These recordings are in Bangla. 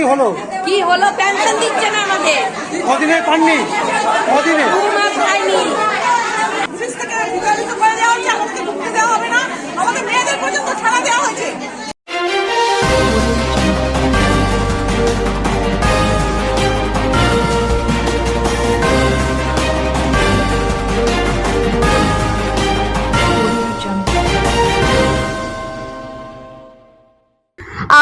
কে হলো? কি হলো? পেনশন দিচ্ছে না আমাদের কদিনে পাননি? কদিনে? দু মাস আমাদের মেয়েদের পর্যন্ত ছাড়া দেওয়া হয়েছে।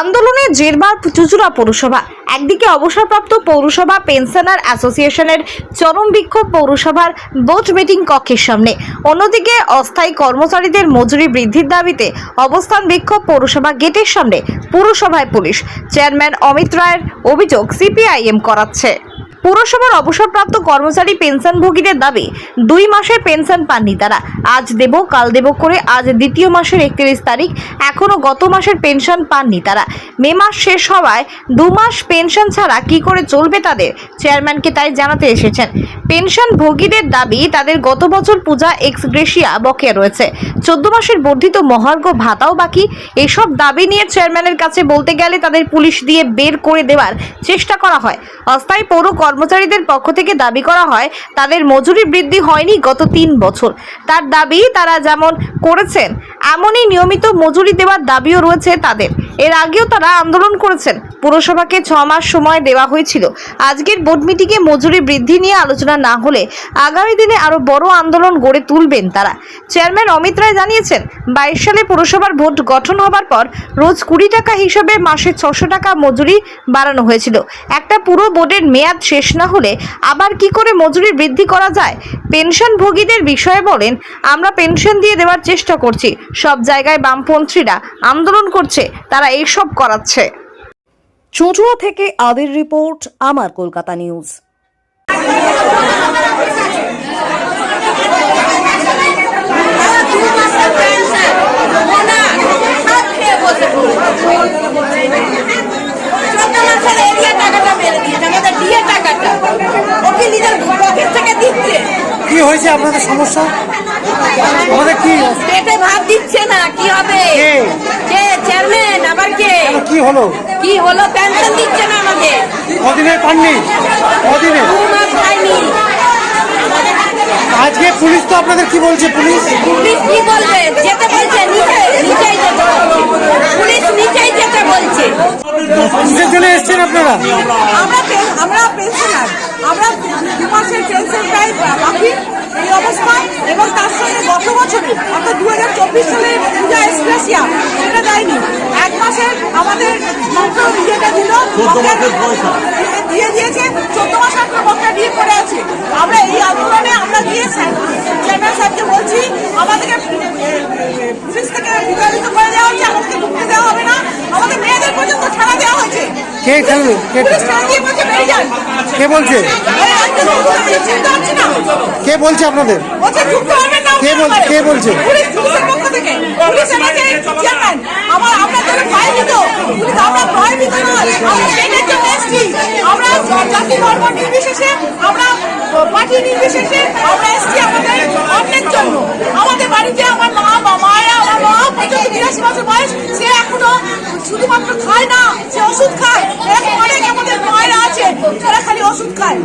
আন্দোলনে জেরবার চুচুড়া পৌরসভা। একদিকে অবসরপ্রাপ্ত পৌরসভা পেনশনার অ্যাসোসিয়েশনের চরম বিক্ষোভ পৌরসভার বোট মিটিং কক্ষের সামনে। অন্যদিকে অস্থায়ী কর্মচারীদের মজুরি বৃদ্ধির দাবিতে অবস্থান বিক্ষোভ পৌরসভা গেটের সামনে। পুরসভায় পুলিশ। চেয়ারম্যান অমিত রায়ের অভিযোগ সিপিআইএম করাচ্ছে। পুরসভার অবসরপ্রাপ্ত কর্মচারী পেনশনভোগীদের দাবি, দুই মাসের পেনশন পাননি তারা। আজ দেব, কাল দেব করে, আজ দ্বিতীয় মাসের একত্রিশ তারিখ এখনও গত মাসের পেনশন পাননি তারা। মে মাস শেষ হওয়ায় দু মাস পেনশন ছাড়া কি করে চলবে তাদের? চেয়ারম্যানকে তাই জানাতে এসেছেন। পেনশন ভোগীদের দাবি, তাদের গত বছর পূজা এক্স গ্রেশিয়া বকেয়া রয়েছে। চোদ্দ মাসের বর্ধিত মহার্ঘ ভাতাও বাকি। এসব দাবি নিয়ে চেয়ারম্যানের কাছে বলতে গেলে তাদের পুলিশ দিয়ে বের করে দেওয়ার চেষ্টা করা হয়। অস্থায়ী পৌর কর্মচারীদের পক্ষ থেকে দাবি করা হয়, তাদের মজুরি বৃদ্ধি হয়নি গত তিন বছর। তার দাবি, তারা যেমন করেছেন এমনই নিয়মিত মজুরি দেওয়ার দাবিও রয়েছে তাদের। এর আগেও তারা আন্দোলন করেছেন। পুরসভাকে ছ মাস সময় দেওয়া হয়েছিল। আজকের বোর্ড মিটিংয়ে মজুরি বৃদ্ধি নিয়ে আলোচনা না হলে আগামী দিনে আরও বড় আন্দোলন গড়ে তুলবেন তারা। চেয়ারম্যান অমিত রায় জানিয়েছেন, বাইশ সালে পুরসভার ভোট গঠন হবার পর রোজ কুড়ি টাকা হিসেবে মাসে ছশো টাকা মজুরি বাড়ানো হয়েছিল। একটা পুরো বোর্ডের মেয়াদ শেষ না হলে আবার কি করে মজুরি বৃদ্ধি করা যায়? পেনশনভোগীদের বিষয়ে বলেন, আমরা পেনশন দিয়ে দেওয়ার চেষ্টা করছি। সব জায়গায় বামপন্থীরা আন্দোলন করছে তারা এইসব করাচ্ছে। চটুয়া থেকে আদির রিপোর্ট আমার কলকাতা নিউজ। কি হয়েছে আপনাদের সমস্যা? আমাদের কি পেটে ভাত দিচ্ছে না কি হবে? কে? চেয়ারম্যান? আবার কে? কি হলো? কি হলো? পেনশন দিচ্ছে না আমাদের কদিনে পাননি? কদিনে? দু মাস হয়নি আজকে পুলিশ তো আপনাদের কি বলছে পুলিশ? পুলিশ কি বলবে? যেতে বলছে নিচে নিচেই যেতে বলছে। পুলিশ নিচেই যেতে বলছে। কিসের জন্য এসছেন আপনারা? আমরা আমরা পেনশনার আমরা দু মাসের পেনশন পাই বাকি। এই অবস্থায় এবং তার সঙ্গে গত বছরে অর্থাৎ দু হাজার চব্বিশ সালের পূজা এক্সপ্রেসিয়া সেটা দেয়নি। এক মাসের আমাদের মাত্র ইয়েটা দিল দিয়ে দিয়েছে চোদ্দ মাস একটা বকেয়া দিয়ে পড়ে আছে। আমরা এই আন্দোলনে আমরা গিয়ে স্যার চেয়ারম্যান সাহেবকে বলছি আমাদেরকে পুলিশ থেকে বিতাড়িত করে দেওয়া হচ্ছে আমাদেরকে ঢুকতে দেওয়া হবে না। আমাদের মেয়েদের পর্যন্ত ছাড়া দেওয়া হয়েছে। কে খেলবে দিয়ে বলছে? কে বলছে না কে বলছে আপনাদের কে বলছে? আমরা আমরা জন্য পার্টি নির্বিশেষে আমরা এসছি আমাদের অন্যের জন্য। আমাদের বাড়িতে আমার আমার পর্যন্ত বিরাশি বছর বয়স, সে এখনও শুধুমাত্র খায় না, সে ওষুধ খায়। এরকম অনেক আমাদের মায়েরা আছে, যারা খালি ওষুধ খায়।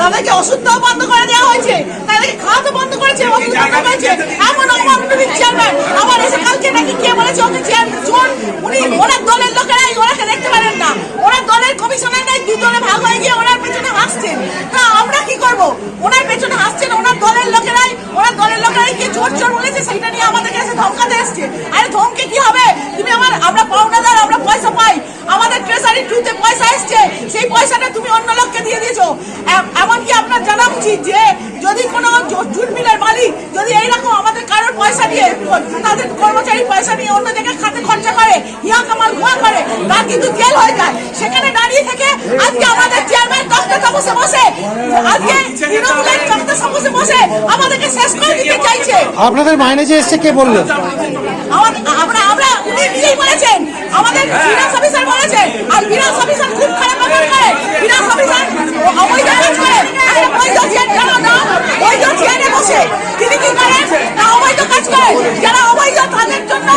তাদেরকে ওষুধটাও বন্ধ করে দেওয়া হয়েছে, তাদেরকে খাওয়াতে বন্ধ করেছে, ওষুধ বন্ধ এমন অমানবিক চেয়ারম্যান আবার এসে কালকে নাকি কে বলেছে ওকে চেয়ারম্যান উনি ওনার চোর বলেছে সেটা নিয়ে আমাদের কাছে ধমকাতে এসছে। আরে ধমকে কি হবে? তুমি আমার আমরা পাওনাদার আমরা পয়সা পাই। আমাদের ট্রেজারি ট্রুতে পয়সা এসছে সেই পয়সাটা তুমি অন্য লোককে দিয়ে দিয়েছ। এমনকি আপনার জানা উচিত যে যদি কোনো জুট মিলের মালিক যদি এইরকম আমাদের কারোর পয়সা দিয়ে তাদের কর্মচারী পয়সা নিয়ে অন্য জায়গায় খাতে খরচা করে ইয়া কামাল হুয়া করে তার কিন্তু জেল হয়ে যায়। সেখানে দাঁড়িয়ে থেকে আজকে আমাদের চেয়ারম্যান ডক্টর বসে। বসে আজকে তৃণমূলের বসে বসে আমাদেরকে শেষ করে দিতে চাইছে। আপনাদের মাইনে যে এসছে কে বলল? আমরা আমরা উনি নিজেই বলেছেন আমাদের ফিনান্স অফিসার বলেছেন আর ফিনান্স অফিসার খুব খারাপ ব্যবহার করে। ফিনান্স অফিসার অবৈধ কাজ করে একটা বৈধ চেয়ার কেন না? বৈধ চেয়ারে বসে। তিনি কি করেন না অবৈধ কাজ করে। যারা অবৈধ তাদের জন্য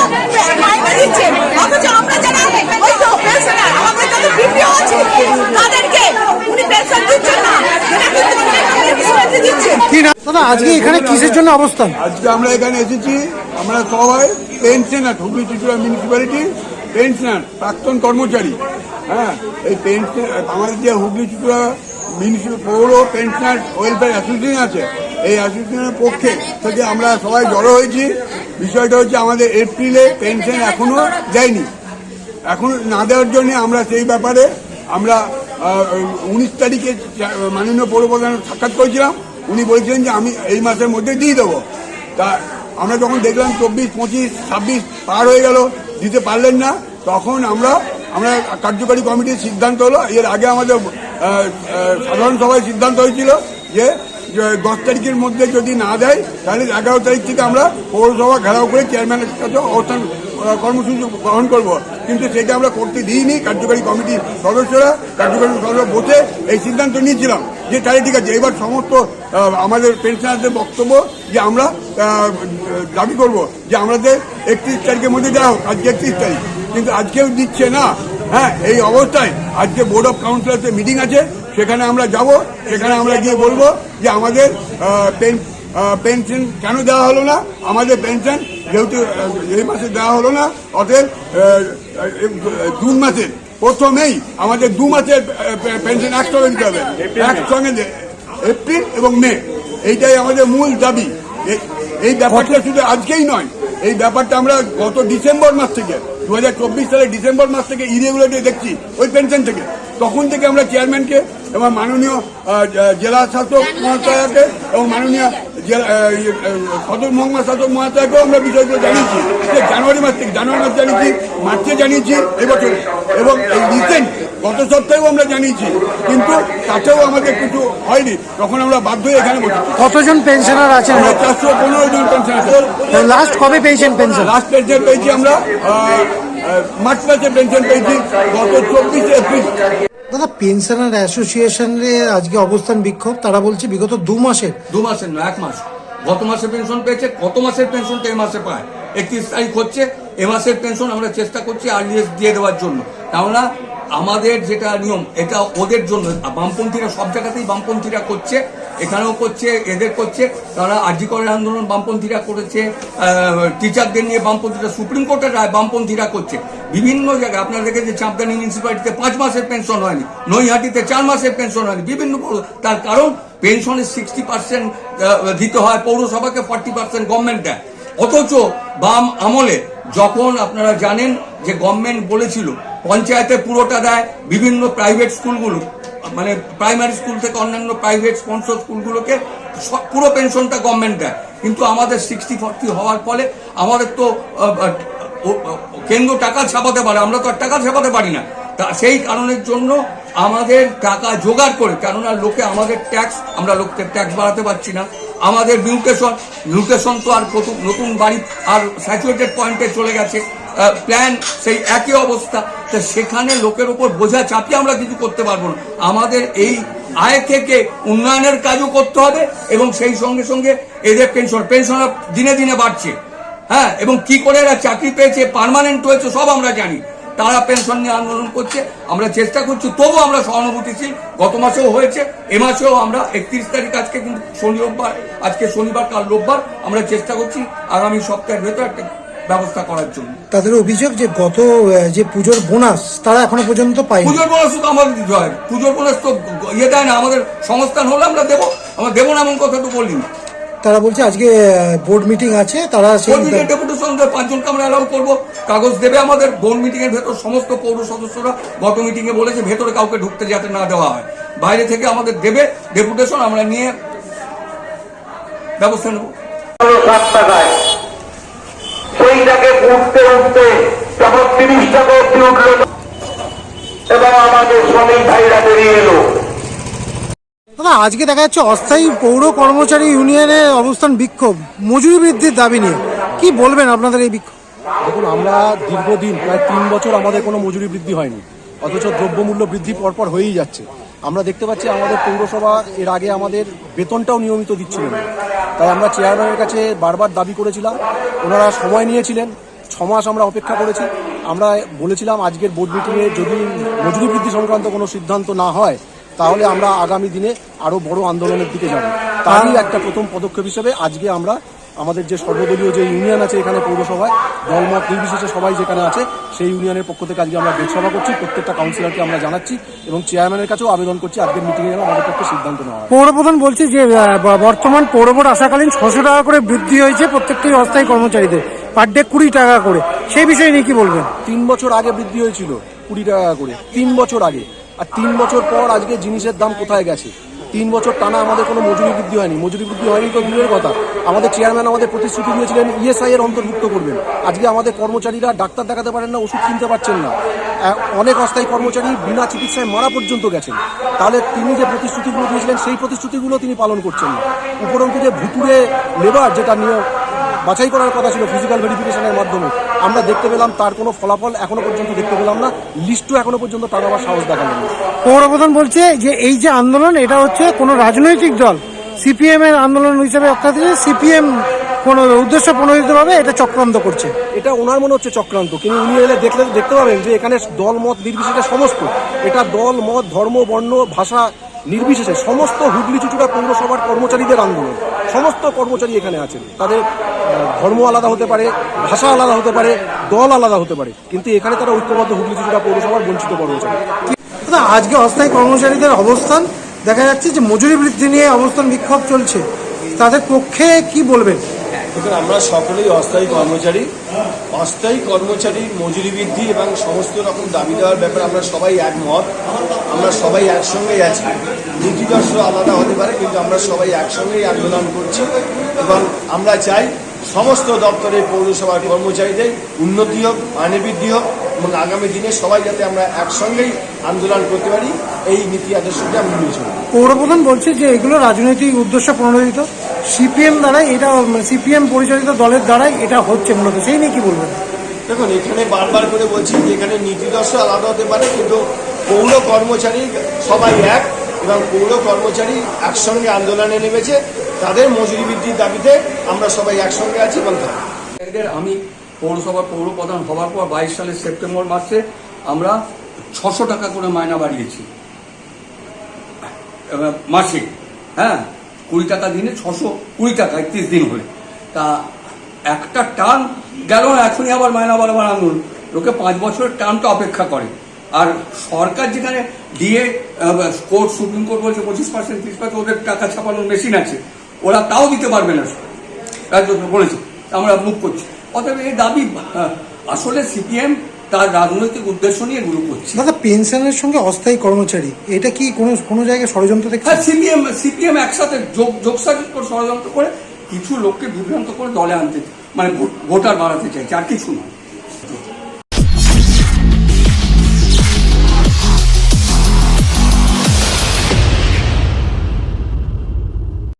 মাইনে দিচ্ছে। অথচ আমরা যারা বৈধ পেনশনার আমাদের যাদের বিপিও আছে তাদেরকে উনি পেনশন দিচ্ছেন না। যেটা কিন্তু কি না? দাদা আজকে এখানে কিসের জন্য অবস্থান? আজকে আমরা এখানে এসেছি আমরা সবাই pensioner Hooghly Chuchura municipality pensioner প্রাক্তন কর্মচারী। হ্যাঁ এই পেনশন আমাদের যে হুগলি চুচুড়া মিউনিসিপ্যাল পৌর পেনশনার ওয়েলফেয়ার অ্যাসোসিয়েশন আছে এই অ্যাসোসিয়েশনের পক্ষে থেকে আমরা সবাই জড়ো হয়েছি। বিষয়টা হচ্ছে আমাদের এপ্রিলে পেনশন এখনও দেয়নি। এখন না দেওয়ার জন্য আমরা সেই ব্যাপারে আমরা উনিশ তারিখে মাননীয় পৌরপ্রধান সাক্ষাৎ করেছিলাম। উনি বলেছিলেন যে আমি এই মাসের মধ্যে দিয়ে দেবো। তা আমরা যখন দেখলাম চব্বিশ, পঁচিশ, ছাব্বিশ পার হয়ে গেল, দিতে পারলেন না, তখন আমরা আমরা কার্যকারী কমিটির সিদ্ধান্ত হলো, এর আগে আমাদের সাধারণ সভায় সিদ্ধান্ত হয়েছিল যে যে দশ তারিখের মধ্যে যদি না দেয়, তাহলে এগারো তারিখ থেকে আমরা পৌরসভা ঘেরাও করে চেয়ারম্যানের কাছে অবস্থান কর্মসূচি গ্রহণ করব। কিন্তু সেটা আমরা করতে দিইনি, কার্যকারী কমিটির সদস্যরা, কার্যকারী সদস্য বসে এই সিদ্ধান্ত নিয়েছিলাম। যে তাহলে ঠিক আছে এবার সমস্ত আমাদের পেনশনারদের বক্তব্য যে আমরা দাবি করব যে আমাদের একত্রিশ তারিখের মধ্যে দেওয়া হোক, আজকে একত্রিশ তারিখ। কিন্তু আজকেও দিচ্ছে না। হ্যাঁ এই অবস্থায় আজকে বোর্ড অফ কাউন্সিলার্সের মিটিং আছে, সেখানে আমরা যাব, সেখানে আমরা গিয়ে বলব যে আমাদের পেন- পেনশন কেন দেওয়া হলো না? আমাদের পেনশন যেহেতু এই মাসে দেওয়া হলো না, অতএব জুন মাসের প্রথমেই আমাদের দু মাসের পেনশন একসঙ্গে দিতে হবে। একসঙ্গে সঙ্গে এপ্রিল এবং মে এইটাই আমাদের মূল দাবি। এই- ব্যাপারটা শুধু আজকেই নয় এই ব্যাপারটা আমরা গত ডিসেম্বর মাস থেকে দু হাজার চব্বিশ সালের ডিসেম্বর মাস থেকে ইরেগুলারলি দেখছি ওই পেনশন থেকে। তখন থেকে আমরা চেয়ারম্যানকে এবং মাননীয় জেলা শাসক মহাশয়কে এবং মাননীয় সদর মহকুমা শাসক মহাশয়কেও আমরা বিষয়গুলো জানিয়েছি। যে জানুয়ারি মাস থেকে জানুয়ারি মাস জানিয়েছি মার্চে জানিয়েছি এবছরে। এবং এই রিসেন্ট গত সপ্তাহেও আমরা জানিয়েছি। কিন্তু তাতেও আমাদের কিছু হয়নি। তখন আমরা বাধ্য হয়ে এখানে বসেছি। কতজন পেনশনার আছেন? আমরা চারশো পনেরো জন পেনশন আছে। লাস্ট কবে পেয়েছেন পেনশন লাস্ট পেনশন পেয়েছি আমরা মার্চ মাসে পেনশন পেয়েছি। গত চব্বিশে এপ্রিল। দাদা পেনশন পেনশনার অ্যাসোসিয়েশনের আজকে অবস্থান বিক্ষোভ। তারা বলছে বিগত দু মাসের দু মাসের না এক মাস। গত মাসে পেনশন পেয়েছে কত মাসের পেনশনটা এ মাসে পায়। একত্রিশ তারিখ হচ্ছে, এ মাসের পেনশন আমরা চেষ্টা করছি আর্লিয়েস্ট দিয়ে দেওয়ার জন্য। কেননা আমাদের যেটা নিয়ম, এটা ওদের জন্য। বামপন্থীরা সব জায়গাতেই বামপন্থীরা করছে। এখানেও করছে, এদের করছে, তারা আর্যিকরের আন্দোলন বামপন্থীরা করেছে টিচারদের নিয়ে বামপন্থীরা, সুপ্রিম কোর্টের রায় বামপন্থীরা করছে। বিভিন্ন জায়গায় আপনারা দেখেছেন চাঁপদানি মিউনিসিপ্যালিটিতে পাঁচ মাসের পেনশন হয়নি, নৈহাটিতে চার মাসের পেনশন হয়নি, বিভিন্ন তার কারণ পেনশনের সিক্সটি পার্সেন্ট দিতে হয়, পৌরসভাকে ফর্টি পার্সেন্ট গভর্নমেন্ট দেয়। অথচ বাম আমলে যখন আপনারা জানেন যে গভর্নমেন্ট বলেছিল, পঞ্চায়েতে পুরোটা দেয়, বিভিন্ন প্রাইভেট স্কুলগুলো মানে প্রাইমারি স্কুল থেকে অন্যান্য প্রাইভেট স্পন্সর স্কুলগুলোকে সব- পুরো পেনশনটা গভর্নমেন্ট দেয়। কিন্তু আমাদের সিক্সটি ফর্টি হওয়ার ফলে আমাদের তো কেন্দ্র টাকা ছাপাতে পারে, আমরা তো আর টাকা ছাপাতে পারি না। তা সেই কারণের জন্য আমাদের টাকা জোগাড় করে, কেননা লোকে আমাদের ট্যাক্স আমরা লোককে ট্যাক্স বাড়াতে পারছি না। আমাদের মিউটেশন মিউটেশন তো আর নতুন বাড়ি আর স্যাচুরেটেড পয়েন্টে চলে গেছে। প্ল্যান সেই একই অবস্থা। তো সেখানে লোকের উপর বোঝা চাপিয়ে আমরা কিছু করতে পারব না। আমাদের এই আয় থেকে উন্নয়নের কাজও করতে হবে এবং সেই সঙ্গে সঙ্গে এদের পেনশন পেনশন দিনে দিনে বাড়ছে। হ্যাঁ এবং কি করে এরা চাকরি পেয়েছে পার্মানেন্ট হয়েছে, সব আমরা জানি। তারা পেনশন নিয়ে আন্দোলন করছে। আমরা চেষ্টা করছি তবু আমরা সহানুভূতিশীল। গত মাসেও হয়েছে, এ মাসেও আমরা একত্রিশ তারিখ আজকে কিন্তু শনি রোববার, আজকে শনিবার, কাল রোববার আমরা চেষ্টা করছি আগামী সপ্তাহের ভেতর একটা ব্যবস্থা করার জন্য। তাদের অভিযোগ যে গত যে পুজোর বোনাস তারা এখনও পর্যন্ত পায়নি। পুজোর বোনাস তো আমাদের দিতে হয়। পুজোর বোনাস তো ইয়ে দেয় না আমাদের সংস্থান হলে আমরা দেবো। আমরা দেবো না এমন কথা তো বলিনি। তারা বলছে আজকে বোর্ড মিটিং আছে তারা সেই কর্মীদের ডেপুটেশন পাঁচজনকে আমরা অ্যালাউ করব। কাগজ দেবে আমাদের বোর্ড মিটিং এর ভেতর সমস্ত পৌর সদস্যরা গত মিটিং এ বলেছে ভেতরে কাউকে ঢুকতে যাতে না দেওয়া হয়। বাইরে থেকে আমাদের দেবে ডেপুটেশন আমরা নিয়ে ব্যবস্থা নেব। সাত টাকায় সেইটাকে উঠতে উঠতে যখন তিরিশ টাকা অব্দি উঠল। এবং আমাদের শ্রমিক ভাইরা বেরিয়ে এলো। দাদা আজকে দেখা যাচ্ছে অস্থায়ী পৌর কর্মচারী ইউনিয়নের অবস্থান বিক্ষোভ মজুরি বৃদ্ধির দাবি নিয়ে। কি বলবেন আপনাদের এই বিক্ষোভ? দেখুন আমরা দীর্ঘদিন প্রায় তিন বছর আমাদের কোনো মজুরি বৃদ্ধি হয়নি। অথচ দ্রব্যমূল্য বৃদ্ধি পরপর হয়েই যাচ্ছে। আমরা দেখতে পাচ্ছি আমাদের পৌরসভা এর আগে আমাদের বেতনটাও নিয়মিত দিচ্ছিল তাই আমরা চেয়ারম্যানের কাছে বারবার দাবি করেছিলাম, ওনারা সময় নিয়েছিলেন ছ মাস আমরা অপেক্ষা করেছি। আমরা বলেছিলাম আজকের বোর্ড মিটিংয়ে যদি মজুরি বৃদ্ধি সংক্রান্ত কোনো সিদ্ধান্ত না হয়, তাহলে আমরা আগামী দিনে আরও বড় আন্দোলনের দিকে যাব। তারই একটা প্রথম পদক্ষেপ হিসেবে আজকে আমরা আমাদের যে সর্বদলীয় যে ইউনিয়ন আছে এখানে পৌরসভায় দলমত নির্বিশেষে সবাই যেখানে আছে সেই ইউনিয়নের পক্ষ থেকে আজকে আমরা সভা করছি প্রত্যেকটা কাউন্সিলরকে আমরা জানাচ্ছি এবং চেয়ারম্যানের কাছেও আবেদন করছি আজকের মিটিংয়ে যেন আমাদের পক্ষে সিদ্ধান্ত নেওয়া হয়। পৌরপ্রধান বলছে যে বর্তমান পৌরবোর্ড আসাকালীন ছশো টাকা করে বৃদ্ধি হয়েছে প্রত্যেকটি অস্থায়ী কর্মচারীদের পার ডে কুড়ি টাকা করে। সেই বিষয়ে নিয়ে কি বলবেন? তিন বছর আগে বৃদ্ধি হয়েছিল কুড়ি টাকা করে তিন বছর আগে। আর তিন বছর পর আজকে জিনিসের দাম কোথায় গেছে? তিন বছর টানা আমাদের কোনো মজুরি বৃদ্ধি হয়নি। মজুরি বৃদ্ধি হয়নি তো দূরের কথা। আমাদের চেয়ারম্যান আমাদের প্রতিশ্রুতি দিয়েছিলেন ইএসআই এর অন্তর্ভুক্ত করবেন। আজকে আমাদের কর্মচারীরা ডাক্তার দেখাতে পারেন না, ওষুধ কিনতে পারছেন না। অনেক অস্থায়ী কর্মচারী বিনা চিকিৎসায় মারা পর্যন্ত গেছেন। তাহলে তিনি যে প্রতিশ্রুতিগুলো দিয়েছিলেন, সেই প্রতিশ্রুতিগুলো তিনি পালন করছেন না। উপরন্তু যে ভুতুরে লেবার যেটা নিয়ে বাছাই করার কথা ছিল ফিজিক্যাল ভেরিফিকেশনের মাধ্যমে। আমরা দেখতে পেলাম তার কোনো ফলাফল এখনও পর্যন্ত দেখতে পেলাম না। লিস্টও এখনও পর্যন্ত তার আবার সাহস দেখালেন না পৌরপ্রধান বলছে যে এই যে আন্দোলন এটা হচ্ছে কোনো রাজনৈতিক দল। সিপিএম এর আন্দোলন হিসেবে অর্থাৎ সিপিএম কোনো উদ্দেশ্য প্রণোদিতভাবে এটা চক্রান্ত করছে। এটা ওনার মনে হচ্ছে চক্রান্ত। কিন্তু উনি এলে দেখলে দেখতে পাবেন যে এখানে দল মত নির্বিশেষে সমস্ত। এটা দল মত ধর্ম বর্ণ ভাষা নির্বিশেষে সমস্ত হুগলি চুচুড়া পৌরসভার কর্মচারীদের আন্দোলন। সমস্ত কর্মচারী এখানে আছেন। তাদের ধর্ম আলাদা হতে পারে ভাষা আলাদা হতে পারে দল আলাদা হতে পারে। কিন্তু এখানে তারা ঐক্যবদ্ধ হুগলি চুচুড়া পৌরসভার বঞ্চিত কর্মচারী। দাদা আজকে অস্থায়ী কর্মচারীদের অবস্থান দেখা যাচ্ছে যে মজুরি বৃদ্ধি নিয়ে অবস্থান বিক্ষোভ চলছে। তাদের পক্ষে কি বলবেন? দেখুন আমরা সকলেই অস্থায়ী কর্মচারী। অস্থায়ী কর্মচারী মজুরি বৃদ্ধি এবং সমস্ত রকম দাবি দেওয়ার ব্যাপারে আমরা সবাই একমত। আমরা সবাই একসঙ্গেই আছি। নীতিদর্শ আলাদা হতে পারে কিন্তু আমরা সবাই একসঙ্গেই আন্দোলন করছি এবং আমরা চাই সমস্ত দপ্তরের পৌরসভার কর্মচারীদের উন্নতি হোক মানে বৃদ্ধি হোক এবং আগামী দিনে সবাই যাতে আমরা একসঙ্গেই আন্দোলন করতে পারি এই নীতি আদর্শকে নিয়ে চলব। পৌরপ্রধান বলছে যে এগুলো রাজনৈতিক উদ্দেশ্য প্রণোদিত। সিপিএম দ্বারাই এটা সিপিএম পরিচালিত দলের দ্বারাই এটা হচ্ছে মূলত। সেই নিয়ে কি বলবেন? দেখুন এখানে বারবার করে বলছি যে এখানে নীতিদর্শ আলাদা হতে পারে কিন্তু পৌর কর্মচারী সবাই এক এবং পৌর কর্মচারী একসঙ্গে আন্দোলনে নেমেছে। তাদের মজুরি বৃদ্ধির দাবিতে আমরা সবাই একসঙ্গে আছি। এদের আমি পৌরসভার পৌর প্রধান হওয়ার পর বাইশ সালের সেপ্টেম্বর মাসে আমরা ছশো টাকা করে মায়না বাড়িয়েছি। মাসে হ্যাঁ? কুড়ি টাকা দিনে ছশো কুড়ি টাকা, একত্রিশ দিন হলে। তা একটা টার্ম গেল না, এখনই আবার মায়না বাড়াবার আন্দোলন। লোকে পাঁচ বছরের টার্মটা অপেক্ষা করে। আর সরকার যেখানে দিয়ে কোর্ট, সুপ্রিম কোর্ট বলছে পঁচিশ পার্সেন্ট তিরিশ পার্সেন্ট ওদের টাকা ছাপানোর মেশিন আছে। ওরা তাও দিতে পারবে না রাজ্য বলেছে আমরা মুখ করছি। অতএব এই দাবি আসলে সিপিএম তার রাজনৈতিক উদ্দেশ্য নিয়ে গুরু করছে। দাদা পেনশনের সঙ্গে অস্থায়ী কর্মচারী এটা কি কোনো কোনো জায়গায় ষড়যন্ত্র দেখছে হ্যাঁ সিপিএম সিপিএম একসাথে যোগ যোগসাজক করে ষড়যন্ত্র করে কিছু লোককে বিভ্রান্ত করে দলে আনতে মানে ভোটার বাড়াতে চাইছে আর কিছু নয়।